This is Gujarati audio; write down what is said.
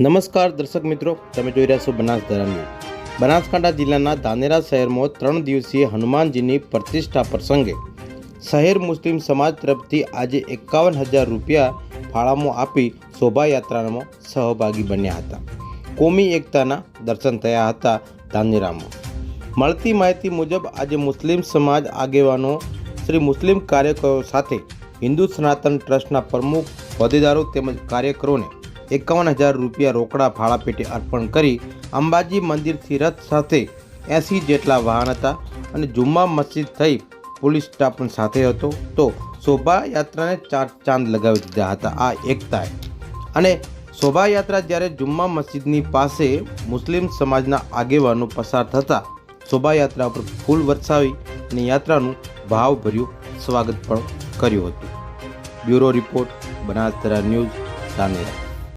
નમસ્કાર દર્શક મિત્રો, તમે જોઈ રહ્યા છો બનાસધારા ન્યૂઝ. બનાસકાંઠા જિલ્લાના ધાનેરા શહેરમાં ત્રણ દિવસીય હનુમાનજીની પ્રતિષ્ઠા પ્રસંગે શહેર મુસ્લિમ સમાજ તરફથી આજે એકાવન હજાર રૂપિયા ફાળામાં આપી શોભાયાત્રામાં સહભાગી બન્યા હતા. કોમી એકતાના દર્શન થયા હતા ધાનેરામાં. મળતી માહિતી મુજબ આજે મુસ્લિમ સમાજ આગેવાનો શ્રી મુસ્લિમ કાર્યકરો સાથે હિન્દુ સનાતન ટ્રસ્ટના પ્રમુખ હોદ્દેદારો તેમજ કાર્યકરોને એકાવન હજાર રૂપિયા રોકડા ફાળા પેટે અર્પણ કરી અંબાજી મંદિરથી રથ સાથે એંસી જેટલા વાહન હતા અને જુમ્મા મસ્જિદ થઈ પોલીસ સ્ટાફ પણ સાથે હતો. તો શોભાયાત્રાને ચાર ચાંદ લગાવી દીધા હતા. આ એકતાએ. અને શોભાયાત્રા જ્યારે જુમ્મા મસ્જિદની પાસે મુસ્લિમ સમાજના આગેવાનો પસાર થતા શોભાયાત્રા પર ફૂલ વરસાવી અને યાત્રાનું ભાવભર્યું સ્વાગત પણ કર્યું હતું. બ્યુરો રિપોર્ટ બનાસદરા ન્યૂઝ ધાનેરા.